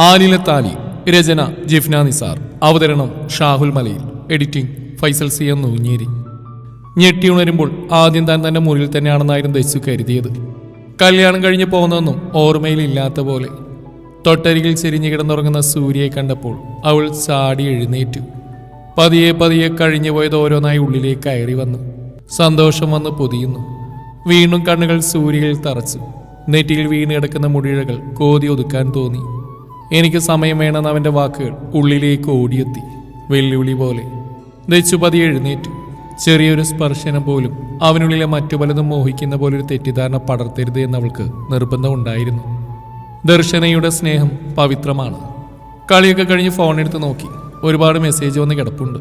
ആലിലത്താലി രചന ജിഫ്ന നിസാർ. അവതരണം Shahul Malayil. Editing Faisal C M Noonjeri. ഞെട്ടിയുണരുമ്പോൾ ആദ്യം താൻ തന്റെ മുറിയിൽ തന്നെയാണെന്നായിരുന്നു ദശു കരുതിയത്. കല്യാണം കഴിഞ്ഞ് പോകുന്നതൊന്നും ഓർമ്മയിൽ ഇല്ലാത്ത പോലെ. തൊട്ടരികിൽ ചെരിഞ്ഞു കിടന്നുറങ്ങുന്ന സൂര്യയെ കണ്ടപ്പോൾ അവൾ ചാടി എഴുന്നേറ്റു. പതിയെ പതിയെ കഴിഞ്ഞു പോയത് ഓരോന്നായി ഉള്ളിലേക്ക് കയറി വന്നു. സന്തോഷം വന്ന് പൊതിയുന്നു. വീണ്ടും കണ്ണുകൾ സൂര്യയിൽ തറച്ചു. നെറ്റിയിൽ വീണ് കിടക്കുന്ന മുടിഴകൾ കോതി ഒതുക്കാൻ തോന്നി. എനിക്ക് സമയം വേണമെന്ന് അവന്റെ വാക്കുകൾ ഉള്ളിലേക്ക് ഓടിയെത്തി. വെല്ലുവിളി പോലെ. ദച്ചുപതി എഴുന്നേറ്റു. ചെറിയൊരു സ്പർശനം പോലും അവനുള്ളിലെ മറ്റു പലതും മോഹിക്കുന്ന പോലൊരു തെറ്റിദ്ധാരണ പടർത്തരുത് എന്ന് അവൾക്ക് നിർബന്ധമുണ്ടായിരുന്നു ദർശനയുടെ സ്നേഹം പവിത്രമാണ്. കളിയൊക്കെ കഴിഞ്ഞ് ഫോൺ എടുത്ത് നോക്കി. ഒരുപാട് മെസ്സേജ് വന്ന് കിടപ്പുണ്ട്.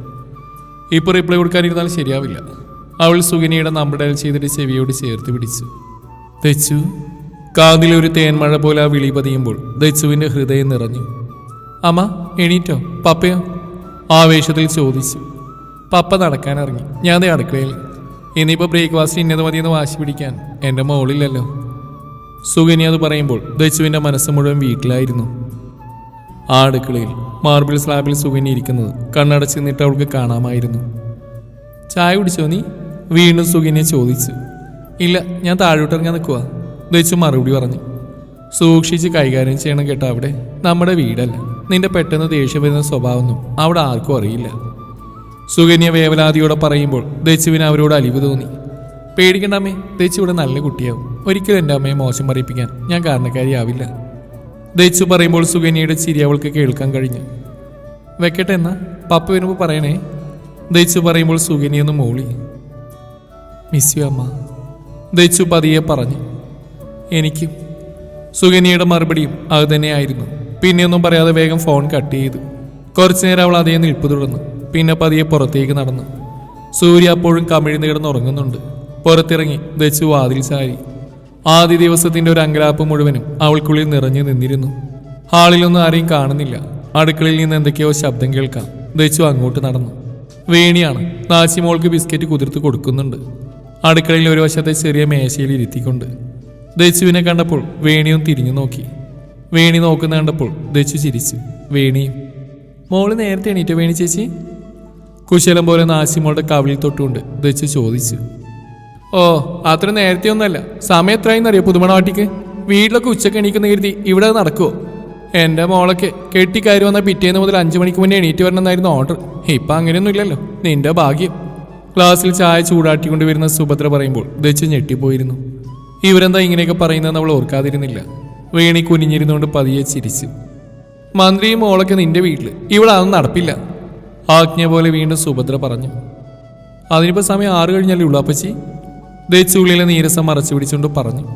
ഇപ്പോൾ റിപ്ലൈ കൊടുക്കാനിരുന്നാൽ ശരിയാവില്ല. അവൾ സുഗിനിയുടെ നമ്പർ ഡയൽ ചെയ്തിട്ട് ചെവിയോട് ചേർത്ത് പിടിച്ചു. കാതിലൊരു തേൻമഴ പോലെ ആ വിളി പതിയുമ്പോൾ ദച്ചുവിന്റെ ഹൃദയം നിറഞ്ഞു. അമ്മ എണീറ്റോ? പപ്പയോ? ആവേശത്തിൽ ചോദിച്ചു. പപ്പ നടക്കാനിറങ്ങി ഞാൻ അതേ അടുക്കളയിൽ. ഇനിയിപ്പോൾ ബ്രേക്ക്ഫാസ്റ്റ് ഇന്നത് മതിയെന്ന് വാശി പിടിക്കാൻ എന്റെ മോളില്ലല്ലോ. സുഗനി അത് പറയുമ്പോൾ ദത്സുവിന്റെ മനസ്സ് മുഴുവൻ വീട്ടിലായിരുന്നു. ആ അടുക്കളയിൽ മാർബിൾ സ്ലാബിൽ സുഗനി ഇരിക്കുന്നത് കണ്ണടച്ച് നിന്നിട്ട് അവൾക്ക് കാണാമായിരുന്നു. ചായ കുടിച്ചോ നീ? വീണ്ടും സുഗിനെ ചോദിച്ചു. ഇല്ല ഞാൻ താഴോട്ടിറങ്ങാൻ നിൽക്കുവാ ദച്ചു മറുപടി പറഞ്ഞു സൂക്ഷിച്ച് കൈകാര്യം ചെയ്യണം കേട്ടോ അവിടെ. നമ്മുടെ വീടല്ല. നിന്റെ പെട്ടെന്ന് ദേഷ്യം വരുന്ന സ്വഭാവമൊന്നും അവിടെ ആർക്കും അറിയില്ല. സുകന്യ വേവലാതിയോടെ പറയുമ്പോൾ ദച്ചുവിന് അവരോട് അലിവ് തോന്നി. പേടിക്കണ്ട അമ്മേ ദച്ചു ഇവിടെ നല്ല കുട്ടിയാവും. ഒരിക്കലും എന്റെ അമ്മയെ മോശം പറയിപ്പിക്കാൻ ഞാൻ കാരണക്കാരിയാവില്ല. ദച്ചു പറയുമ്പോൾ സുകന്യയുടെ ചിരി അവൾക്ക് കേൾക്കാൻ കഴിഞ്ഞു. വെക്കട്ടെ എന്നാ പപ്പ വരുമ്പോൾ പറയണേ. ദച്ചു പറയുമ്പോൾ സുകന്യൊന്ന് മൂളി. മിസ് യു അമ്മ ദച്ചു പതിയെ പറഞ്ഞു. എനിക്കും. സുകന്യയുടെ മറുപടിയും അത് തന്നെയായിരുന്നു. പിന്നെയൊന്നും പറയാതെ വേഗം ഫോൺ കട്ട് ചെയ്തു. കുറച്ചു നേരം അവൾ അതേ നിൽപ്പ് തുടർന്നു. പിന്നെ പതിയെ പുറത്തേക്ക് നടന്നു. സൂര്യ അപ്പോഴും കമിഴ്ന്ന് കിടന്ന് ഉറങ്ങുന്നുണ്ട്. പുറത്തിറങ്ങി ദച്ചു വാതിൽ ചാരി. ആദ്യ ദിവസത്തിന്റെ ഒരു അങ്കലാപ്പ് മുഴുവനും അവൾക്കുള്ളിൽ നിറഞ്ഞു നിന്നിരുന്നു. ഹാളിലൊന്നും ആരെയും കാണുന്നില്ല. അടുക്കളയിൽ നിന്ന് എന്തൊക്കെയോ ശബ്ദം കേൾക്കാം. ദച്ചു അങ്ങോട്ട് നടന്നു. വേണിയാണ് നാച്ചിമോൾക്ക് ബിസ്ക്കറ്റ് കുതിർത്ത് കൊടുക്കുന്നുണ്ട്. അടുക്കളയിൽ ഒരു വശത്തെ ചെറിയ മേശയിൽ ഇരുത്തിക്കൊണ്ട് ദച്ചുവിനെ കണ്ടപ്പോൾ വേണിയും തിരിഞ്ഞു നോക്കി. വേണി നോക്കുന്ന കണ്ടപ്പോൾ ദച്ചു ചിരിച്ചു. വേണിയും മോൾ നേരത്തെ എണീറ്റോ വേണി ചേച്ചി? കുശലം പോലെ നാസിമോളുടെ കവിളിൽ തൊട്ടുകൊണ്ട് ദച്ചു ചോദിച്ചു. ഓ അത്ര നേരത്തെ ഒന്നല്ല സമയം എത്രയെന്നറിയോ പുതുമണവാട്ടിക്ക്? വീട്ടിലൊക്കെ ഉച്ചയ്ക്ക് എണീക്കുന്ന കരുതി ഇവിടെ നടക്കുമോ എന്റെ മോളൊക്കെ കെട്ടിക്കയറി വന്ന പിറ്റേന്ന് മുതൽ അഞ്ചു മണിക്ക് മുന്നേ എണീറ്റ് വരണമെന്നായിരുന്നു ഓർഡർ. ഇപ്പം അങ്ങനെയൊന്നും ഇല്ലല്ലോ നിന്റെ ഭാഗ്യം. ക്ലാസ്സിൽ ചായ ചൂടാട്ടിക്കൊണ്ട് വരുന്ന സുഭദ്ര പറയുമ്പോൾ ദച്ചു ഞെട്ടിപ്പോയിരുന്നു. ഇവരെന്താ ഇങ്ങനെയൊക്കെ പറയുന്നത് അവൾ ഓർക്കാതിരുന്നില്ല. വേണി കുനിഞ്ഞിരുന്നുകൊണ്ട് പതിയെ ചിരിച്ചു. മന്ത്രിയും മോളൊക്കെ നിന്റെ വീട്ടിൽ ഇവിടെ നടപ്പില്ല. ആജ്ഞ പോലെ വീണ്ടും സുഭദ്ര പറഞ്ഞു. അതിനിപ്പോൾ സമയം ആറ് കഴിഞ്ഞല്ലേ ഉള്ളൂ അപ്പച്ചി? ദച്ചുള്ളിലെ നീരസം മറച്ചു പിടിച്ചുകൊണ്ട് പറഞ്ഞു.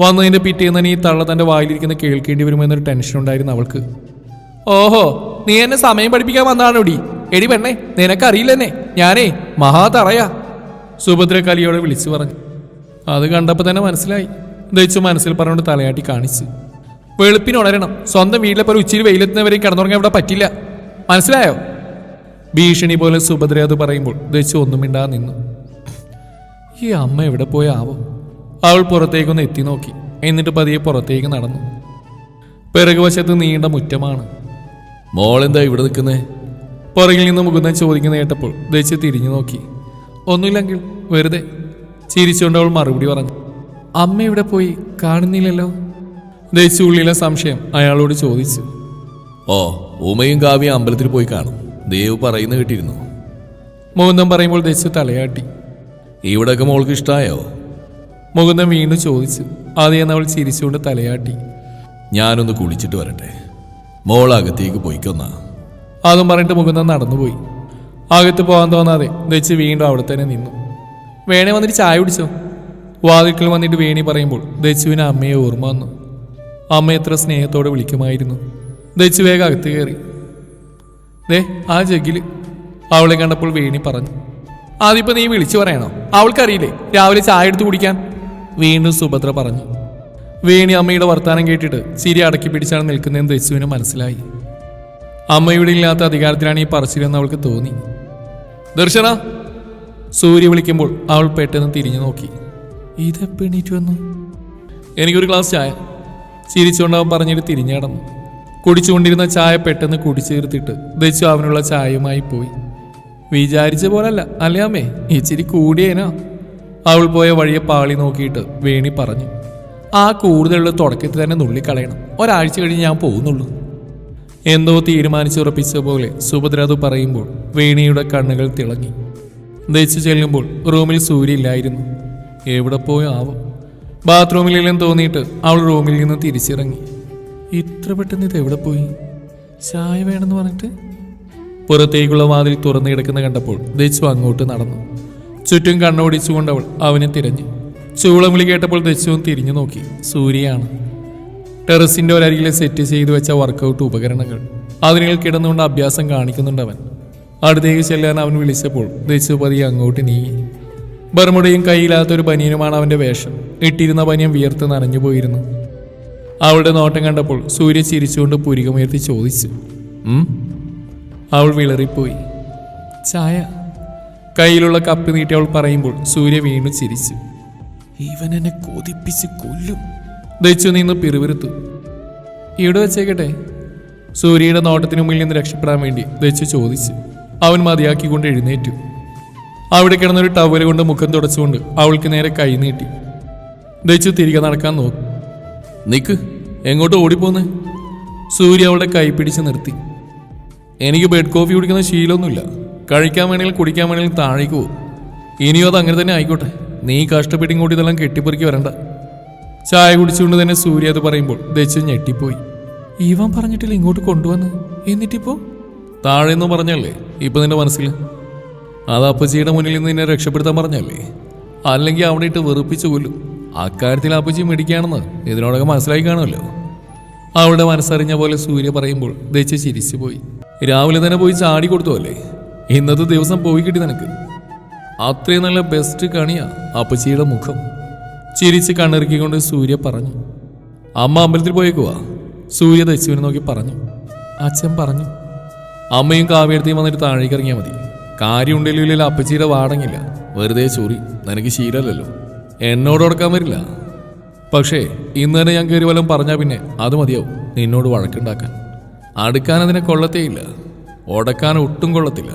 വന്നതിന്റെ പിറ്റേന്ന് തന്നെ ഈ തള്ള തന്റെ വായിലിരിക്കുന്ന കേൾക്കേണ്ടി വരുമെന്നൊരു ടെൻഷൻ ഉണ്ടായിരുന്നു അവൾക്ക്. ഓഹോ നീ എന്നെ സമയം പഠിപ്പിക്കാൻ വന്നതാണോടി? എടി പെണ്ണേ നിനക്കറിയില്ലെന്നെ. ഞാനേ മഹാ തറയാ സുഭദ്ര കലിയോടെ വിളിച്ചു പറഞ്ഞു. അത് കണ്ടപ്പോൾ തന്നെ മനസ്സിലായി. ദച്ചു മനസ്സിൽ പറഞ്ഞുകൊണ്ട് തലയാട്ടി കാണിച്ച്. വെളുപ്പിന് ഉണരണം. സ്വന്തം വീട്ടിലെ പോലെ ഉച്ചയിൽ വെയിലെത്തുന്നവരെ കിടന്നുറങ്ങാൻ ഇവിടെ പറ്റില്ല. മനസ്സിലായോ? ഭീഷണി പോലെ സുഭദ്ര അത് പറയുമ്പോൾ ദച്ചു ഒന്നും മിണ്ടാ നിന്നു. ഈ അമ്മ എവിടെ പോയാവോ അവൾ പുറത്തേക്കൊന്ന് എത്തി നോക്കി. എന്നിട്ട് പതിയെ പുറത്തേക്ക് നടന്നു. പിറകുവശത്ത് നീണ്ട മുറ്റമാണ്. മോളെന്താ ഇവിടെ നിൽക്കുന്നേ? പുറകിൽ നിന്ന് മുകുന്ദൻ ചോദിക്കുന്ന കേട്ടപ്പോൾ ദയിച്ച് തിരിഞ്ഞു നോക്കി. ഒന്നുമില്ലെങ്കിൽ വെറുതെ ചിരിച്ചുകൊണ്ട് അവൾ മറുപടി പറഞ്ഞു. അമ്മ ഇവിടെ പോയി? കാണുന്നില്ലല്ലോ. ദച്ചു ഉള്ളിലെ സംശയം അയാളോട് ചോദിച്ചു. ഓ ഉമയും കാവ്യം അമ്പലത്തിൽ പോയി കാണും. ദേവ് പറയുന്ന കേട്ടിരുന്നു. മുകുന്ദം പറയുമ്പോൾ ദച്ചു തലയാട്ടി. ഇവിടൊക്കെ മോൾക്ക് ഇഷ്ടമായോ മുകുന്ദൻ വീണ്ടും ചോദിച്ചു. ആദ്യം അവൾ ചിരിച്ചുകൊണ്ട് തലയാട്ടി. ഞാനൊന്ന് കുളിച്ചിട്ട് വരട്ടെ. മോൾ അകത്തേക്ക് പോയിക്കൊന്നാ. അതും പറഞ്ഞിട്ട് മുകുന്ദൻ നടന്നുപോയി. അകത്ത് പോകാൻ തോന്നാതെ ദച്ച് വീണ്ടും അവിടെ തന്നെ നിന്നു. വേണേ വന്നിട്ട് ചായ കുടിച്ചോ? വാതിൽക്കൽ വന്നിട്ട് വേണി പറയുമ്പോൾ ദച്ചുവിന് അമ്മയെ ഓർമ്മ വന്നു. അമ്മ എത്ര സ്നേഹത്തോടെ വിളിക്കുമായിരുന്നു. ദച്ചു വേഗം അകത്ത് കയറി. ദേ ആ ജഗിൽ. അവളെ കണ്ടപ്പോൾ വേണി പറഞ്ഞു. അതിപ്പോ നീ വിളിച്ചു പറയണോ? അവൾക്കറിയില്ലേ രാവിലെ ചായ എടുത്ത് കുടിക്കാൻ? വീണ്ടും സുഭദ്ര പറഞ്ഞു. വേണി അമ്മയുടെ വർത്തമാനം കേട്ടിട്ട് ചിരി അടക്കി പിടിച്ചാണ് നിൽക്കുന്നതെന്ന് ദച്ചുവിന് മനസ്സിലായി. അമ്മയുടെ ഇല്ലാത്ത അധികാരത്തിലാണ് ഈ പറച്ചിലെന്ന് അവൾക്ക് തോന്നി. ദർശന സൂര്യ വിളിക്കുമ്പോൾ അവൾ പെട്ടെന്ന് തിരിഞ്ഞു നോക്കി. ഇത് എണീറ്റ് വന്നു? എനിക്കൊരു ഗ്ലാസ് ചായ. ചിരിച്ചുകൊണ്ട് അവൻ പറഞ്ഞിട്ട് തിരിഞ്ഞു കിടന്നു കുടിച്ചുകൊണ്ടിരുന്ന ചായ പെട്ടെന്ന് കുടിച്ചു തീർത്തിട്ട് ദച്ചു അവനുള്ള ചായയുമായി പോയി. വിചാരിച്ച പോലല്ല അല്ലേ അമ്മേ? ഇച്ചിരി കൂടിയേനാ. അവൾ പോയ വഴിയെ പാളി നോക്കിയിട്ട് വേണി പറഞ്ഞു. ആ കൂടുതലുള്ള തുടക്കത്തിൽ തന്നെ നുള്ളിക്കളയണം. ഒരാഴ്ച കഴിഞ്ഞ് ഞാൻ പോകുന്നുള്ളൂ. എന്തോ തീരുമാനിച്ചുറപ്പിച്ച പോലെ സുഭദ്ര അത് പറയുമ്പോൾ വേണിയുടെ കണ്ണുകൾ തിളങ്ങി. ദച്ചു ചെല്ലുമ്പോൾ റൂമിൽ സൂര്യയില്ലായിരുന്നു. എവിടെ പോയാവും ആവും? ബാത്റൂമിലെല്ലാം തോന്നിയിട്ട് അവൾ റൂമിൽ നിന്ന് തിരിച്ചിറങ്ങി. ഇത്ര പെട്ടെന്ന് ഇത് എവിടെ പോയി? ചായ വേണമെന്ന് പറഞ്ഞിട്ട്? പുറത്തേക്കുള്ള വാതിൽ തുറന്നു കിടക്കുന്ന കണ്ടപ്പോൾ ദച്ചു അങ്ങോട്ട് നടന്നു. ചുറ്റും കണ്ണോടിച്ചുകൊണ്ട് അവൾ അവനെ തിരഞ്ഞു. ചൂളം വിളി കേട്ടപ്പോൾ ദച്ചുവും തിരിഞ്ഞു നോക്കി. സൂര്യയാണ്. ടെറസിന്റെ ഒരരികിൽ സെറ്റ് ചെയ്തു വെച്ച വർക്കൗട്ട് ഉപകരണങ്ങൾ. അതിനുകൾ കിടന്നുകൊണ്ട് അഭ്യാസം കാണിക്കുന്നുണ്ട് അവൻ. അടുത്തേക്ക് ചെല്ലാൻ അവൻ വിളിച്ചപ്പോൾ ദച്ചു അങ്ങോട്ട് നീങ്ങി. ബർമുടയും കയ്യിലാത്ത ഒരു ബനിയനുമാണ് അവന്റെ വേഷം. ഇട്ടിരുന്ന ബനിയൻ വിയർത്ത് നനഞ്ഞു പോയിരുന്നു. അവളുടെ നോട്ടം കണ്ടപ്പോൾ സൂര്യ ചിരിച്ചുകൊണ്ട് പുരികമുയർത്തി ചോദിച്ചു? അവൾ വിളറിപ്പോയി. ചായ. കയ്യിലുള്ള കപ്പ് നീട്ടി അവൾ പറയുമ്പോൾ സൂര്യ വീണ്ടും ചിരിച്ചു. ഇവൻ എന്നെ കൊതിപ്പിച്ച് കൊല്ലും. ദച്ചു നിന്ന് പിറുവിരുത്തു ഇവിടെ വെച്ചേക്കട്ടെ. സൂര്യയുടെ നോട്ടത്തിനു മുന്നിൽ നിന്ന് രക്ഷപ്പെടാൻ വേണ്ടി ദച്ചു ചോദിച്ചു. അവൻ മതിയാക്കിക്കൊണ്ട് എഴുന്നേറ്റു. അവിടെ കിടന്നൊരു ടവൽ കൊണ്ട് മുഖം തുടച്ചുകൊണ്ട് അവൾക്ക് നേരെ കൈ നീട്ടി. ദയിച്ചു തിരികെ നടക്കാൻ നോക്കി. നിക്ക് എങ്ങോട്ട് ഓടിപ്പോന്ന്? സൂര്യ അവളുടെ കൈ പിടിച്ച് നിർത്തി. എനിക്ക് ബെഡ് കോഫി കുടിക്കുന്ന ശീലമൊന്നുമില്ല. കഴിക്കാൻ വേണമെങ്കിൽ കുടിക്കാൻ വേണമെങ്കിൽ താഴേക്ക് പോകും. ഇനിയും അത് അങ്ങനെ തന്നെ ആയിക്കോട്ടെ. നീ കഷ്ടപ്പെട്ടും കൂടി ഇതെല്ലാം കെട്ടിപ്പറിക്ക് വരണ്ട. ചായ കുടിച്ചുകൊണ്ട് തന്നെ സൂര്യ അത് പറയുമ്പോൾ ദച്ച് ഞെട്ടിപ്പോയി. ഇവൻ പറഞ്ഞിട്ടില്ല ഇങ്ങോട്ട് കൊണ്ടുവന്ന്. എന്നിട്ടിപ്പോ? താഴെ എന്ന് പറഞ്ഞല്ലേ? ഇപ്പൊ നിന്റെ മനസ്സിൽ? അത് അപ്പച്ചിയുടെ മുന്നിൽ നിന്ന് നിന്നെ രക്ഷപ്പെടുത്താൻ പറഞ്ഞല്ലേ? അല്ലെങ്കിൽ അവിടെ ഇട്ട് വെറുപ്പിച്ചു കൊല്ലും. അക്കാര്യത്തിൽ അപ്പച്ചി മിടിക്കുകയാണെന്ന് ഇതിനോടൊക്കെ മനസ്സിലായി കാണുമല്ലോ. അവളുടെ മനസ്സറിഞ്ഞ പോലെ സൂര്യ പറയുമ്പോൾ ദച്ച് ചിരിച്ചു പോയി രാവിലെ തന്നെ പോയി ചാടി കൊടുത്തു അല്ലേ? ഇന്നത്തെ ദിവസം പോയി കിട്ടി നിനക്ക്. അത്രയും നല്ല ബെസ്റ്റ് കണിയാ അപ്പച്ചിയുടെ മുഖം. ചിരിച്ച് കണ്ണിറക്കിക്കൊണ്ട് സൂര്യ പറഞ്ഞു. അമ്മ അമ്പലത്തിൽ പോയേക്കുവാ. സൂര്യ ദച്ചുവിനെ നോക്കി പറഞ്ഞു. അച്ഛൻ പറഞ്ഞു. അമ്മയും കാവ്യടുത്തേയും വന്നിട്ട് താഴേക്ക് ഇറങ്ങിയാൽ മതി. കാര്യം ഉണ്ടെങ്കിലും അപ്പച്ചിയുടെ വാടങ്ങില്ല വെറുതെ ചൊറി നിനക്ക് ശീലമല്ലല്ലോ. എന്നോട് ഉടക്കാൻ വരില്ല. പക്ഷേ ഇന്ന് തന്നെ ഞാൻ കയറി വല്ലതും പറഞ്ഞാൽ പിന്നെ അത് മതിയാവും നിന്നോട് വഴക്കുണ്ടാക്കാൻ. അടുക്കാൻ അതിനെ കൊള്ളത്തേയില്ല ഉടക്കാൻ ഒട്ടും കൊള്ളത്തില്ല.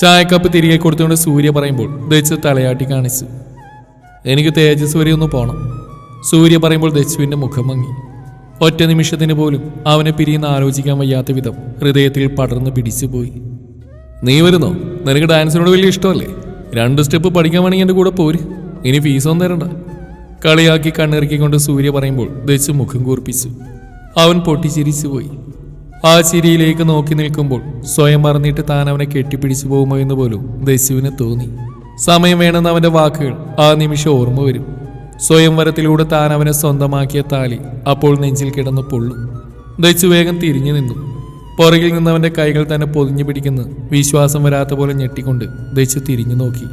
ചായക്കപ്പ് തിരികെ കൊടുത്തുകൊണ്ട് സൂര്യ പറയുമ്പോൾ ദച്ച് തലയാട്ടി കാണിച്ചു. എനിക്ക് തേജസ്വരി ഒന്ന് പോകണം സൂര്യ പറയുമ്പോൾ ദച്ചുവിന്റെ മുഖം മങ്ങി. ഒറ്റ നിമിഷത്തിന് പോലും അവനെ പിരിയുന്ന ആലോചിക്കാൻ വയ്യാത്ത വിധം ഹൃദയത്തിൽ പടർന്ന് പിടിച്ചുപോയി. നീ വരുന്നോ? നിനക്ക് ഡാൻസിനോട് വലിയ ഇഷ്ടമല്ലേ? രണ്ട് സ്റ്റെപ്പ് പഠിക്കാൻ വേണമെങ്കിൽ എന്റെ കൂടെ പോര്. ഇനി ഫീസൊന്നും തരണ്ട. കളിയാക്കി കണ്ണിറക്കിക്കൊണ്ട് സൂര്യ പറയുമ്പോൾ ദച്ചു മുഖം കൂർപ്പിച്ചു. അവൻ പൊട്ടിച്ചിരിച്ചു പോയി. ആ ചിരിയിലേക്ക് നോക്കി നിൽക്കുമ്പോൾ സ്വയം മറന്നിട്ട് താൻ അവനെ കെട്ടിപ്പിടിച്ചു പോകുമോ എന്ന് പോലും ദശുവിന് തോന്നി. സമയം വേണമെന്ന് അവന്റെ വാക്കുകൾ ആ നിമിഷം ഓർമ്മ വരും. സ്വയംവരത്തിലൂടെ താൻ അവനെ സ്വന്തമാക്കിയ താലി അപ്പോൾ നെഞ്ചിൽ കിടന്ന് പൊള്ളും. ദച്ചു വേഗം തിരിഞ്ഞു നിന്നു. പുറകിൽ നിന്ന് അവന്റെ കൈകൾ തന്നെ പൊതിഞ്ഞു പിടിക്കുന്ന. വിശ്വാസം വരാത്ത പോലെ ഞെട്ടിക്കൊണ്ട് ദച്ചു തിരിഞ്ഞു നോക്കി.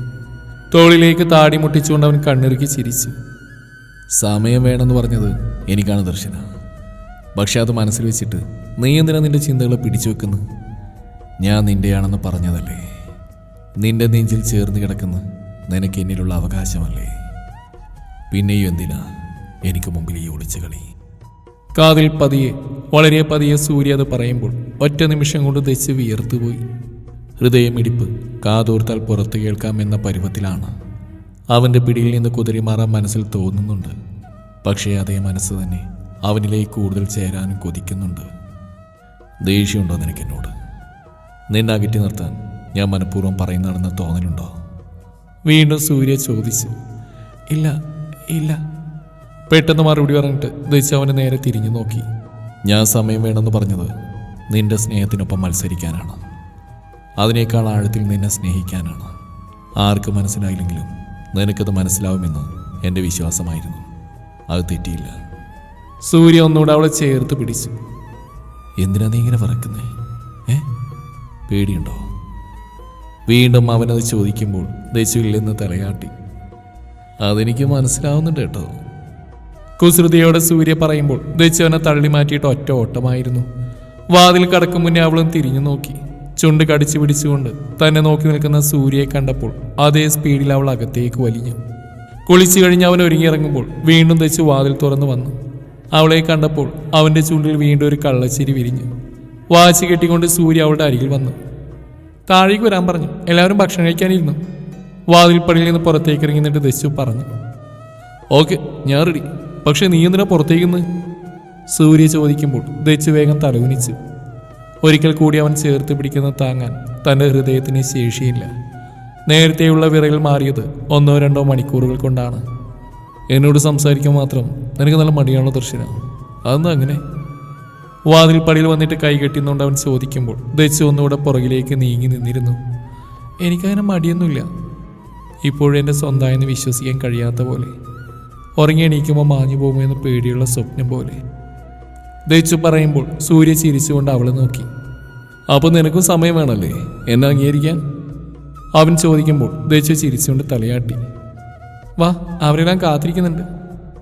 തോളിലേക്ക് താടി മുട്ടിച്ചുകൊണ്ട് അവൻ കണ്ണിറുക്കി ചിരിച്ചു. സമയം വേണമെന്ന് പറഞ്ഞത് എനിക്കാണ് ദർശന. പക്ഷെ അത് മനസ്സിൽ വെച്ചിട്ട് നീ നിന്റെ ചിന്തകളെ പിടിച്ചു വെക്കുന്നു? ഞാൻ നിന്റെയാണെന്ന് പറഞ്ഞതല്ലേ? നിന്റെ നെഞ്ചിൽ ചേർന്ന് കിടക്കുന്ന നിനക്ക് എന്നിലുള്ള അവകാശമല്ലേ? പിന്നെയും എന്തിനാ എനിക്ക് മുമ്പിൽ ഈ ഒളിച്ചു കളി? കാതിൽ പതിയെ വളരെ പതിയെ സൂര്യ അത് പറയുമ്പോൾ ഒറ്റ നിമിഷം കൊണ്ട് ദശ വിയർത്തുപോയി ഹൃദയമിടിപ്പ് കാതോർത്താൽ പുറത്തു കേൾക്കാമെന്ന പരുവത്തിലാണ്. അവന്റെ പിടിയിൽ നിന്ന് കുതിരിമാറാൻ മനസ്സിൽ തോന്നുന്നുണ്ട്. പക്ഷേ അതേ മനസ്സ് തന്നെ അവനിലേക്ക് കൂടുതൽ ചേരാനും കൊതിക്കുന്നുണ്ട്. ദേഷ്യമുണ്ടോ നിനക്ക് എന്നോട് നിന്നെ അകറ്റി നിർത്താൻ ഞാൻ മനഃപൂർവം പറയുന്നതാണെന്ന് തോന്നലുണ്ടോ? വീണ്ടും സൂര്യ ചോദിച്ചു. ഇല്ല ഇല്ല. പെട്ടെന്ന് മറുപടി പറഞ്ഞിട്ട് ദശ അവനെ നേരെ തിരിഞ്ഞു നോക്കി. ഞാൻ സമയം വേണമെന്ന് പറഞ്ഞത് നിന്റെ സ്നേഹത്തിനൊപ്പം മത്സരിക്കാനാണ്. അതിനേക്കാൾ ആഴത്തിൽ നിന്നെ സ്നേഹിക്കാനാണ്. ആർക്ക് മനസ്സിലായില്ലെങ്കിലും നിനക്കത് മനസ്സിലാവുമെന്ന് എന്റെ വിശ്വാസമായിരുന്നു. അത് തെറ്റിയില്ല. സൂര്യ ഒന്നുകൂടെ അവളെ ചേർത്ത് പിടിച്ചു. എന്തിനാ നീ ഇങ്ങനെ പറക്കുന്നേ ഏ? പേടിയുണ്ടോ? വീണ്ടും അവനത് ചോദിക്കുമ്പോൾ ദശുവില്ലെന്ന് തലയാട്ടി. അതെനിക്ക് മനസ്സിലാവുന്നുണ്ട് കേട്ടോ. കുസൃതിയോടെ സൂര്യ പറയുമ്പോൾ ദച്ചു അവനെ തള്ളി മാറ്റിയിട്ട് ഒറ്റ ഓട്ടമായിരുന്നു. വാതിൽ കടക്കും മുന്നേ അവളും തിരിഞ്ഞു നോക്കി. ചുണ്ട് കടിച്ചു പിടിച്ചുകൊണ്ട് തന്നെ നോക്കി നിൽക്കുന്ന സൂര്യയെ കണ്ടപ്പോൾ അതേ സ്പീഡിൽ അവൾ അകത്തേക്ക് വലിഞ്ഞു. കുളിച്ചു കഴിഞ്ഞ് അവൻ ഒരുങ്ങിയിറങ്ങുമ്പോൾ വീണ്ടും തെച്ച് വാതിൽ തുറന്നു വന്നു. അവളെ കണ്ടപ്പോൾ അവന്റെ ചുണ്ടിൽ വീണ്ടും ഒരു കള്ളച്ചിരി വിരിഞ്ഞു. വാച്ച് കെട്ടിക്കൊണ്ട് സൂര്യ അവളുടെ അരികിൽ വന്നു. താഴേക്ക് വരാൻ പറഞ്ഞു. എല്ലാവരും ഭക്ഷണം കഴിക്കാനിരുന്നു. വാതിൽപ്പടിയിൽ നിന്ന് പുറത്തേക്ക് ഇറങ്ങി നിന്നിട്ട് ദശു പറഞ്ഞു ഓക്കെ ഞാൻ റെഡി പക്ഷെ നീ എന്തിനാ പുറത്തേക്കുന്ന് സൂര്യ ചോദിക്കുമ്പോൾ ദച്ചു വേഗം തലകുനിച്ചു. ഒരിക്കൽ കൂടി അവൻ ചേർത്ത് പിടിക്കുന്ന താങ്ങാൻ തന്റെ ഹൃദയത്തിന് ശേഷിയില്ല. നേരത്തെയുള്ള വിറയിൽ മാറിയത് ഒന്നോ രണ്ടോ മണിക്കൂറുകൾ കൊണ്ടാണ്. എന്നോട് സംസാരിക്കാൻ മാത്രം നിനക്ക് നല്ല മടിയാണോ ദർശന? അതൊന്നും അങ്ങനെ? വാതിൽ പടിയിൽ വന്നിട്ട് കൈകെട്ടിന്നുകൊണ്ട് അവൻ ചോദിക്കുമ്പോൾ ദച്ചു ഒന്നുകൂടെ പുറകിലേക്ക് നീങ്ങി നിന്നിരുന്നു. എനിക്കങ്ങനെ മടിയൊന്നുമില്ല. ഇപ്പോഴും എന്റെ സ്വന്തമായെന്ന് വിശ്വസിക്കാൻ കഴിയാത്ത പോലെ. ഉറങ്ങി എണീക്കുമ്പോൾ മാഞ്ഞു പോകുമെന്ന് പേടിയുള്ള സ്വപ്നം പോലെ. ദച്ചു പറയുമ്പോൾ സൂര്യ ചിരിച്ചുകൊണ്ട് അവളെ നോക്കി. അപ്പോൾ നിനക്കും സമയം വേണമല്ലേ എന്നെ അംഗീകരിക്കാൻ? അവൻ ചോദിക്കുമ്പോൾ ദച്ചു ചിരിച്ചുകൊണ്ട് തലയാട്ടി. വാ അവരെല്ലാം കാത്തിരിക്കുന്നുണ്ട്.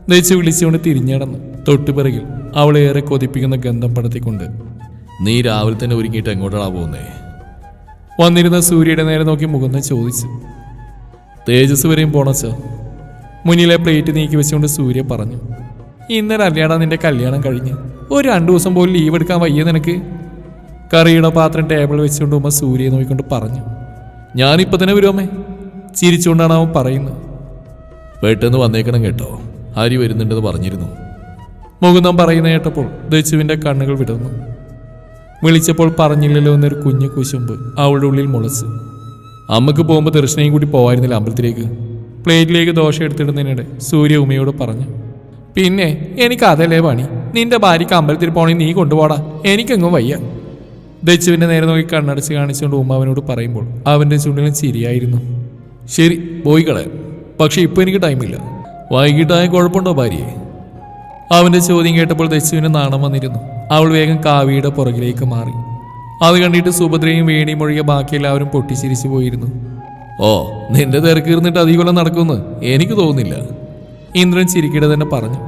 ദച്ചു വിളിച്ചുകൊണ്ട് തിരിഞ്ഞടന്നു തൊട്ടുപിറകിൽ അവളെ ഏറെ കൊതിപ്പിക്കുന്ന ഗന്ധം പടത്തിക്കൊണ്ട്. നീ രാവിലെ തന്നെ ഒരുങ്ങിയിട്ട് എങ്ങോട്ടാണ് പോകുന്നേ വന്നിരുന്ന സൂര്യയുടെ നേരെ നോക്കി മുഖന്ന് ചോദിച്ചു. തേജസ് വരെയും പോണച്ചോ മുന്നിലെ പ്ലേറ്റ് നീക്കി വെച്ചുകൊണ്ട് സൂര്യ പറഞ്ഞു. ഇന്നലെ അല്ലയാടാ നിന്റെ കല്യാണം കഴിഞ്ഞ്? ഒരു രണ്ടു ദിവസം പോലും ലീവ് എടുക്കാൻ വയ്യ നിനക്ക്? കറിയുടെ പാത്രം ടേബിൾ വെച്ചുകൊണ്ട് ഉമ്മ സൂര്യയെ നോക്കിക്കൊണ്ട് പറഞ്ഞു. ഞാനിപ്പോൾ തന്നെ വരുമേ ചിരിച്ചുകൊണ്ടാണ് അവൻ പറയുന്നത്. പെട്ടെന്ന് വന്നേക്കണം കേട്ടോ. ഹരി വരുന്നുണ്ടെന്ന് പറഞ്ഞിരുന്നു. മുകുന്ദം പറയുന്ന കേട്ടപ്പോൾ ദച്ചുവിന്റെ കണ്ണുകൾ വിടർന്നു. വിളിച്ചപ്പോൾ പറഞ്ഞില്ലല്ലോ എന്നൊരു കുഞ്ഞു കുശുമ്പ് അവളുടെ ഉള്ളിൽ മുളച്ചു. അമ്മയ്ക്ക് പോകുമ്പോൾ ദർശനയും കൂടി പോവായിരുന്നില്ല അമ്പലത്തിലേക്ക്. പ്ലേറ്റിലേക്ക് ദോശ എടുത്തിടുന്നതിനിടെ സൂര്യ ഉമയോട് പറഞ്ഞു പിന്നെ എനിക്ക് അതല്ലേ പണി? നിന്റെ ഭാര്യയ്ക്ക് അമ്പലത്തിൽ പോണേ നീ കൊണ്ടുപോടാ. എനിക്കെങ്ങും വയ്യ. ദച്ചുവിന്റെ നേരെ നോക്കി കണ്ണടച്ച് കാണിച്ചുകൊണ്ട് ഉമ്മ അവനോട് പറയുമ്പോൾ അവന്റെ ചുണ്ടിലും ശരിയായിരുന്നു ശരി പോയി കളയാം പക്ഷെ ഇപ്പോൾ എനിക്ക് ടൈമില്ല വൈകിട്ടായ കുഴപ്പമുണ്ടോ ഭാര്യയെ? അവന്റെ ചോദ്യം കേട്ടപ്പോൾ ദച്ചുവിന് നാണം വന്നിരുന്നു. അവൾ വേഗം കാവിയുടെ പുറകിലേക്ക് മാറി. അത് കണ്ടിട്ട് സുഭദ്രയും വേണിയും ഒഴികെ ബാക്കി എല്ലാവരും പൊട്ടിച്ചിരിച്ചു പോയിരുന്നു. ഓ നിന്റെ തിരക്കീർന്നിട്ട് അധികം നടക്കുമെന്ന് എനിക്ക് തോന്നുന്നില്ല. ഇന്ദ്രൻ ചിരിക്കിടെ തന്നെ പറഞ്ഞു.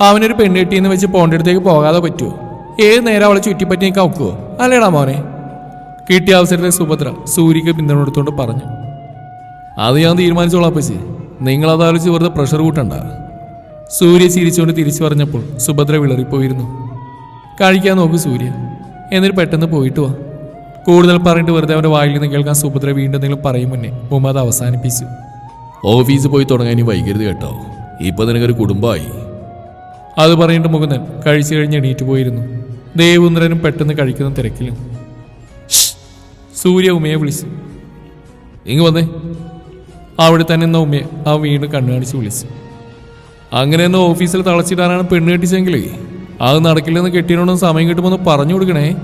അവനൊരു പെണ്ണെട്ടിന്ന് വെച്ച് പോണ്ടടുത്തേക്ക് പോകാതെ പറ്റുമോ ഏത് നേരം അവളെ ചുറ്റിപ്പറ്റി നിൽക്കാൻ ഒക്കുവോ അല്ലേടാ മോനെ? കിട്ടിയ അവസരത്തിൽ സുഭദ്ര സൂര്യക്ക് പിന്തുണ കൊടുത്തുകൊണ്ട് പറഞ്ഞു. അത് ഞാൻ തീരുമാനിച്ചോളാം അപ്പച്ചി. നിങ്ങൾ ആലോചിച്ച് വെറുതെ പ്രഷർ കൂട്ടണ്ട. സൂര്യ ചിരിച്ചുകൊണ്ട് തിരിച്ചു പറഞ്ഞപ്പോൾ സുഭദ്ര വിളറിപ്പോയിരുന്നു. കഴിക്കാൻ നോക്കൂ സൂര്യ. എന്നിട്ട് പെട്ടെന്ന് പോയിട്ട് വാ. കൂടുതൽ പറഞ്ഞിട്ട് വെറുതെ അവന്റെ വായിൽ നിന്ന് കേൾക്കാൻ സുഭദ്ര വീണ്ടും എന്തെങ്കിലും പറയും മുന്നേ. ഉമ്മ അത് അവസാനിപ്പിച്ചു. ഓഫീസ് പോയി തുടങ്ങാൻ ഇനി വൈകരുത് കേട്ടോ. ഇപ്പൊ നിനക്കൊരു കുടുംബമായി. അത് പറഞ്ഞിട്ട് മുകുന്ദൻ കഴിച്ചു കഴിഞ്ഞ് എണീറ്റ് പോയിരുന്നു. ദേവുന്ദ്രനും പെട്ടെന്ന് കഴിക്കുന്ന തിരക്കിലും സൂര്യ ഉമയെ വിളിച്ചു. ഇങ്ങ് വന്നേ. അവിടെ തന്നെ നിന്ന ഉമ്മയെ ആ വീണ്ടും കണ്ണു കാണിച്ച് വിളിച്ചു. അങ്ങനെ ഒന്ന് ഓഫീസിൽ തളച്ചിടാനാണ് പെണ്ണ് കെട്ടിച്ചെങ്കിലേ അത് നടക്കില്ലെന്ന് കെട്ടിയനോടും സമയം കിട്ടുമെന്ന് പറഞ്ഞു കൊടുക്കണേ.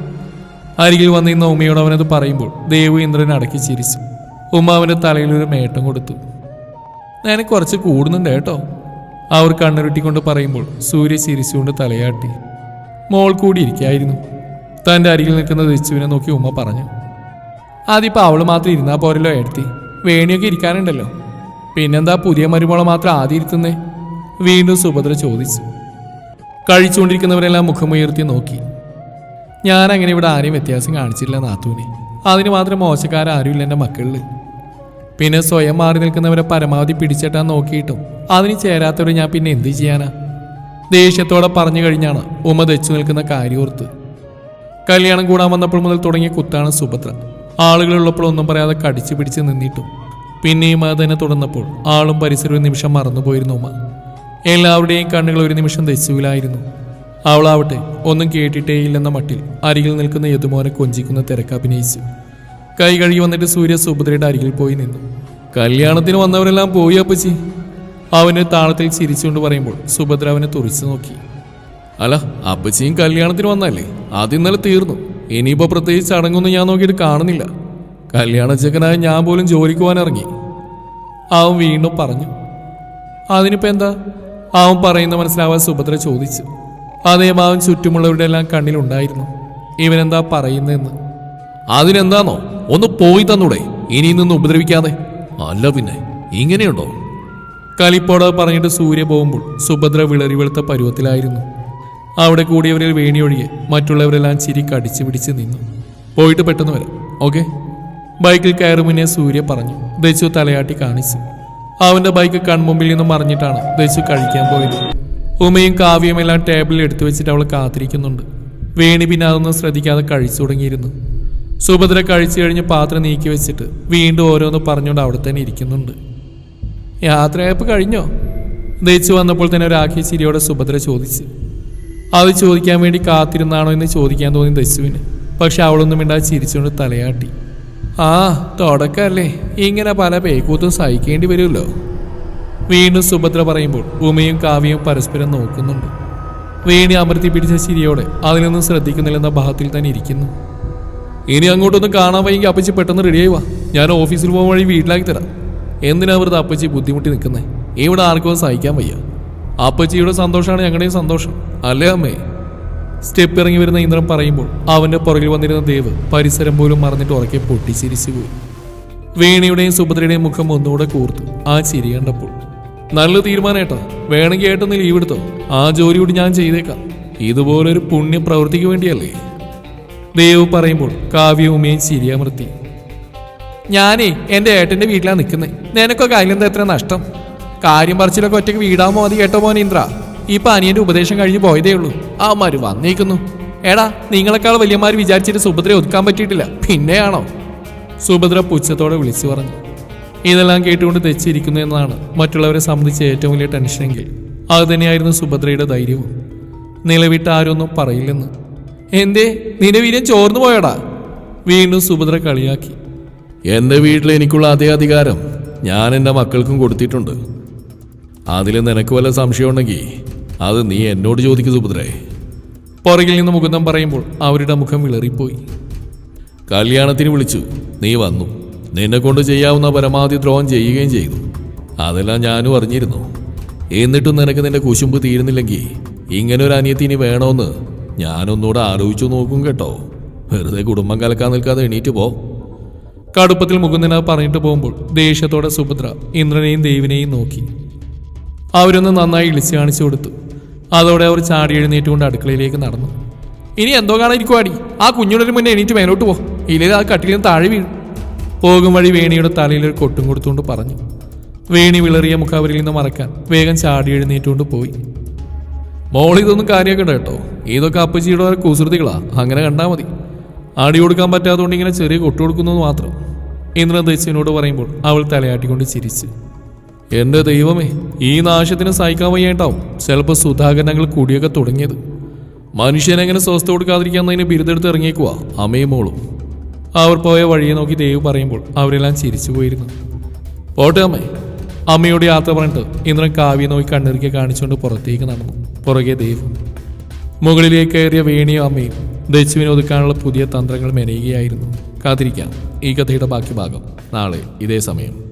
അരികിൽ വന്നിരുന്ന ഉമ്മയോട് അവനത് പറയുമ്പോൾ ദേവു ഇന്ദ്രൻ അടക്കി ചിരിച്ചു. ഉമ്മ അവന്റെ തലയിൽ ഒരു മേട്ടം കൊടുത്തു. ഞാൻ കുറച്ച് കൂടുന്നുണ്ട് കേട്ടോ. അവർ കണ്ണുരുട്ടിക്കൊണ്ട് പറയുമ്പോൾ സൂര്യ ചിരിച്ചുകൊണ്ട് തലയാട്ടി. മോൾ കൂടി ഇരിക്കായിരുന്നു. തന്റെ അരികിൽ നിൽക്കുന്ന ദച്ചുവിനെ നോക്കി ഉമ്മ പറഞ്ഞു. ആദ്യപ്പോൾ അവൾ മാത്രം ഇരുന്നാൽ പോരല്ലോ എടുത്തി വേണിയൊക്കെ ഇരിക്കാനുണ്ടല്ലോ. പിന്നെന്താ പുതിയ മരുമോളെ മാത്രം ആദ്യം ഇരുത്തുന്നേ? വീണ്ടും സുഭദ്ര ചോദിച്ചു. കഴിച്ചുകൊണ്ടിരിക്കുന്നവരെല്ലാം മുഖമുയർത്തി നോക്കി. ഞാൻ അങ്ങനെ ഇവിടെ ആരെയും വ്യത്യാസം കാണിച്ചില്ല നാത്തൂനെ. അതിന് മാത്രം മോശക്കാരും എന്റെ മക്കളിൽ പിന്നെ സ്വയം മാറി നിൽക്കുന്നവരെ പരമാവധി പിടിച്ചിട്ടാൻ നോക്കിയിട്ടും അതിന് ചേരാത്തവരെ ഞാൻ പിന്നെ എന്ത് ചെയ്യാനാ? ദേഷ്യത്തോടെ പറഞ്ഞു കഴിഞ്ഞാണ് ഉമ തെച്ചു നിൽക്കുന്ന കാര്യോർത്ത് കല്യാണം കൂടാൻ വന്നപ്പോൾ മുതൽ തുടങ്ങിയ കുത്താണ് സുഭദ്ര. ആളുകളുള്ളപ്പോൾ ഒന്നും പറയാതെ കടിച്ചു പിടിച്ച് നിന്നിട്ടും. പിന്നെയും അത് തന്നെ തുടർന്നപ്പോൾ ആളും പരിസരവും നിമിഷം മറന്നുപോയിരുന്നു ഉമ്മ. എല്ലാവരുടെയും കണ്ണുകൾ ഒരു നിമിഷം ദശുവിലായിരുന്നു അവളാവട്ടെ ഒന്നും കേട്ടിട്ടേയില്ലെന്ന മട്ടിൽ അരികിൽ നിൽക്കുന്ന യദുമോനെ കൊഞ്ചിക്കുന്ന തിരക്ക് അഭിനയിച്ചു. കൈ കഴുകി വന്നിട്ട് സൂര്യ സുഭദ്രയുടെ അരികിൽ പോയി നിന്നു. കല്യാണത്തിന് വന്നവരെല്ലാം പോയി അപ്പച്ചി. അവന് താളത്തിൽ ചിരിച്ചുകൊണ്ട് പറയുമ്പോൾ സുഭദ്ര അവനെ തുറിച്ചു നോക്കി. അല്ല അപ്പച്ചിയും കല്യാണത്തിന് വന്നല്ലേ? അത് ഇന്നലെ തീർന്നു. ഇനിയിപ്പോൾ പ്രത്യേകിച്ച് ചടങ്ങൊന്നും ഞാൻ നോക്കിയിട്ട് കാണുന്നില്ല. കല്യാണ ചെക്കനായ ഞാൻ പോലും ജോലിക്ക് പോകാൻ ഇറങ്ങി. അവൻ വീണ്ടും പറഞ്ഞു. അതിനിപ്പോ എന്താ? അവൻ പറയുന്ന മനസ്സിലാവാൻ സുഭദ്ര ചോദിച്ചു. അതേ അവൻ ചുറ്റുമുള്ളവരുടെ എല്ലാം കണ്ണിലുണ്ടായിരുന്നു. ഇവനെന്താ പറയുന്നതെന്ന്. അതിനെന്താണോ ഒന്ന് പോയി തന്നൂടെ. ഇനി നിന്ന് ഉപദ്രവിക്കാതെ. അല്ല പിന്നെ ഇങ്ങനെയുണ്ടോ? കലിപ്പോട് പറഞ്ഞിട്ട് സൂര്യ പോകുമ്പോൾ സുഭദ്ര വിളറി വെളുത്ത പരുവത്തിലായിരുന്നു. അവിടെ കൂടിയവരിൽ വേണിയൊഴികെ മറ്റുള്ളവരെല്ലാം ചിരി കടിച്ചു പിടിച്ച് നിന്നു. പോയിട്ട് പെട്ടെന്ന് വരാം ഓക്കെ? ബൈക്കിൽ കയറുമുന്നേ സൂര്യ പറഞ്ഞു ദച്ചു തലയാട്ടി കാണിച്ചു. അവന്റെ ബൈക്ക് കൺമുമ്പിൽ നിന്ന് മറിഞ്ഞിട്ടാണ് ദശു കഴിക്കാൻ പോയത്. ഉമയും കാവ്യയും എല്ലാം ടേബിളിൽ എടുത്തു വെച്ചിട്ട് അവൾ കാത്തിരിക്കുന്നുണ്ട്. വേണി പിന്നെ അതൊന്നും ശ്രദ്ധിക്കാതെ കഴിച്ചു തുടങ്ങിയിരുന്നു. സുഭദ്ര കഴിച്ചു കഴിഞ്ഞ് പാത്രം നീക്കി വെച്ചിട്ട് വീണ്ടും ഓരോന്ന് പറഞ്ഞുകൊണ്ട് അവിടെ തന്നെ ഇരിക്കുന്നുണ്ട്. യാത്രയപ്പ് കഴിഞ്ഞോ? ദയിച്ചു വന്നപ്പോൾ തന്നെ ഒരു ആഖി ചിരിയോടെ സുഭദ്ര ചോദിച്ചു. അത് ചോദിക്കാൻ വേണ്ടി കാത്തിരുന്നാണോ എന്ന് ചോദിക്കാൻ തോന്നി ദശുവിന്. പക്ഷെ അവളൊന്നും ഇണ്ടാ ചിരിച്ചുകൊണ്ട് തലയാട്ടി. ആ തുടക്കല്ലേ. ഇങ്ങനെ പല പേക്കൂത്തും സഹിക്കേണ്ടി വരുമല്ലോ. വീണ്ടും സുഭദ്ര പറയുമ്പോൾ ഉമയും കാവ്യയും പരസ്പരം നോക്കുന്നുണ്ട്. വീണി അമർത്തി പിടിച്ച ചിരിയോടെ അതിലൊന്നും ശ്രദ്ധിക്കുന്നില്ലെന്ന ഭാഗത്തിൽ തന്നെ ഇരിക്കുന്നു. ഇനി അങ്ങോട്ടൊന്നും കാണാൻ വൈകി അപ്പച്ചി പെട്ടെന്ന് റെഡിയായി വാ. ഞാൻ ഓഫീസിൽ പോകുന്ന വഴി വീട്ടിലാക്കി തരാം. എന്തിനാ വെറുതെ അപ്പച്ചി ബുദ്ധിമുട്ടി നിൽക്കുന്നത് ഇവിടെ ആർക്കും സഹിക്കാൻ വയ്യ. അപ്പച്ചിയുടെ സന്തോഷമാണ് ഞങ്ങളുടെയും സന്തോഷം. അല്ലേ അമ്മേ? സ്റ്റെപ്പ് ഇറങ്ങി വരുന്ന ഇന്ദ്രൻ പറയുമ്പോൾ അവന്റെ പുറകിൽ വന്നിരുന്ന ദേവ് പരിസരം പോലും മറന്നിട്ട് ഉറക്കെ പൊട്ടിച്ചിരിച്ചു പോയി. വേണിയുടെയും സുഭദ്രയുടെയും മുഖം ഒന്നുകൂടെ കൂർത്തു. ആ ചിരി കണ്ടപ്പോൾ. നല്ല തീരുമാനേട്ടാ വേണമെങ്കിൽ ഏട്ടൊന്ന് ലീവ് എടുത്തോ? ആ ജോലി കൂടി ഞാൻ ചെയ്തേക്കാം. ഇതുപോലൊരു പുണ്യ പ്രവൃത്തിക്ക് വേണ്ടിയല്ലേ? ദേവ് പറയുമ്പോൾ കാവ്യ ഉമയും ചിരിയമർത്തി ഞാനേ എന്റെ ഏട്ടന്റെ വീട്ടിലാണ് നിൽക്കുന്നത് നിനക്കൊക്കെ അതിലെന്താ എത്ര നഷ്ടം? കാര്യം പറിച്ചിലൊക്കെ ഒറ്റയ്ക്ക് വീടാമോ മതി കേട്ടോ മോൻ ഇന്ദ്ര. ഇപ്പൊ അനിയന്റെ ഉപദേശം കഴിഞ്ഞ് പോയതേ ഉള്ളൂ. അവന്മാര് വന്നേക്കുന്നു എടാ നിങ്ങളെക്കാൾ വലിയമാര് വിചാരിച്ചിട്ട് സുഭദ്ര ഒതുക്കാൻ പറ്റിയിട്ടില്ല. പിന്നെയാണോ? സുഭദ്ര പുച്ഛത്തോടെ വിളിച്ചു പറഞ്ഞു. ഇതെല്ലാം കേട്ടുകൊണ്ട് തെച്ചിരിക്കുന്നു എന്നതാണ്. മറ്റുള്ളവരെ സംബന്ധിച്ച് ഏറ്റവും വലിയ ടെൻഷനെങ്കിൽ അത് തന്നെയായിരുന്നു സുഭദ്രയുടെ ധൈര്യവും. നിലവിട്ട് ആരൊന്നും പറയില്ലെന്ന്. എന്തേ നിന്റെ വീര്യം ചോർന്നു പോയടാ. വീണ്ടും സുഭദ്ര കളിയാക്കി. എന്റെ വീട്ടിൽ എനിക്കുള്ള അതേ അധികാരം ഞാൻ എന്റെ മക്കൾക്കും കൊടുത്തിട്ടുണ്ട്. അതിൽ നിനക്ക് വല്ല സംശയമുണ്ടെങ്കിൽ അത് നീ എന്നോട് ചോദിക്കു സുഭദ്രേ. പുറകിൽ നിന്ന് മുകുന്ദം പറയുമ്പോൾ അവരുടെ മുഖം വിളറിപ്പോയി. കല്യാണത്തിന് വിളിച്ചു. നീ വന്നു. നിന്നെ കൊണ്ട് ചെയ്യാവുന്ന പരമാവധി ദ്രോഹം ചെയ്യുകയും ചെയ്തു. അതെല്ലാം ഞാനും അറിഞ്ഞിരുന്നു. എന്നിട്ടും നിനക്ക് നിന്റെ കുശുമ്പ് തീരുന്നില്ലെങ്കിൽ ഇങ്ങനെ ഒരു അനിയത്തി ഇനി വേണോന്ന് ഞാനൊന്നുകൂടെ ആലോചിച്ചു നോക്കും കേട്ടോ. വെറുതെ കുടുംബം കലക്കാൻ നിൽക്കാതെ എണീറ്റ് പോ. കടുപ്പത്തിൽ മുകുന്ദന പറഞ്ഞിട്ട് പോകുമ്പോൾ ദേഷ്യത്തോടെ സുഭദ്ര ഇന്ദ്രനെയും ദേവിനെയും നോക്കി. അവരൊന്ന് നന്നായി ഇളിച്ചു കാണിച്ചു കൊടുത്തു. അതോടെ അവർ ചാടി എഴുന്നേറ്റുകൊണ്ട് അടുക്കളയിലേക്ക് നടന്നു. ഇനി എന്തോ കാണാതിരിക്കുവാടി ആ കുഞ്ഞുടൊരു മുന്നേ എണീറ്റ് മേലോട്ട് പോ. ഇല്ലെങ്കിൽ ആ കട്ടിലും താഴെ വീഴും. പോകും വഴി വേണിയുടെ തലയിൽ ഒരു കൊട്ടും കൊടുത്തുകൊണ്ട് പറഞ്ഞു. വേണി വിളറിയ മുഖം അവരിൽ നിന്ന് മറക്കാൻ വേഗം ചാടി എഴുന്നേറ്റുകൊണ്ട് പോയി. മോൾ ഇതൊന്നും കാര്യമാക്കണ്ട കേട്ടോ. ഇതൊക്കെ അപ്പച്ചിയുടെ ഓരോ കുസൃതികളാ. അങ്ങനെ കണ്ടാൽ മതി. അടി കൊടുക്കാൻ പറ്റാത്തതുകൊണ്ട് ഇങ്ങനെ ചെറിയ കൊട്ടു കൊടുക്കുന്നത് മാത്രം. ഇന്ദ്രൻ ദൈത്യനോട് പറയുമ്പോൾ അവൾ തലയാട്ടിക്കൊണ്ട് ചിരിച്ച്. എന്റെ ദൈവമേ ഈ നാശത്തിന് സഹിക്കാൻ വയ്യായിട്ടാവും ചിലപ്പോൾ സുധാകരണങ്ങൾ കൂടിയൊക്കെ തുടങ്ങിയത്. മനുഷ്യനെങ്ങനെ സ്വസ്ഥ കൊടുക്കാതിരിക്കാന്നതിന് ബിരുദെടുത്ത് ഇറങ്ങിയേക്കുവാ അമ്മയും മോളും. അവർ പോയ വഴിയെ നോക്കി ദേവ് പറയുമ്പോൾ അവരെല്ലാം ചിരിച്ചു പോയിരുന്നു. പോട്ടെ അമ്മേ അമ്മയോട് യാത്ര പറഞ്ഞിട്ട് ഇന്ദ്രൻ കാവ്യ നോക്കി കണ്ണിറുക്കി കാണിച്ചുകൊണ്ട് പുറത്തേക്ക് നടന്നു. പുറകെ ദേവും. മുകളിലേക്ക് കയറിയ വേണിയും അമ്മയും ദച്ചുവിനെ ഒതുക്കാനുള്ള പുതിയ തന്ത്രങ്ങൾ മെനയുകയായിരുന്നു. കാത്തിരിക്കാം ഈ കഥയുടെ ബാക്കി ഭാഗം നാളെ ഇതേ സമയം.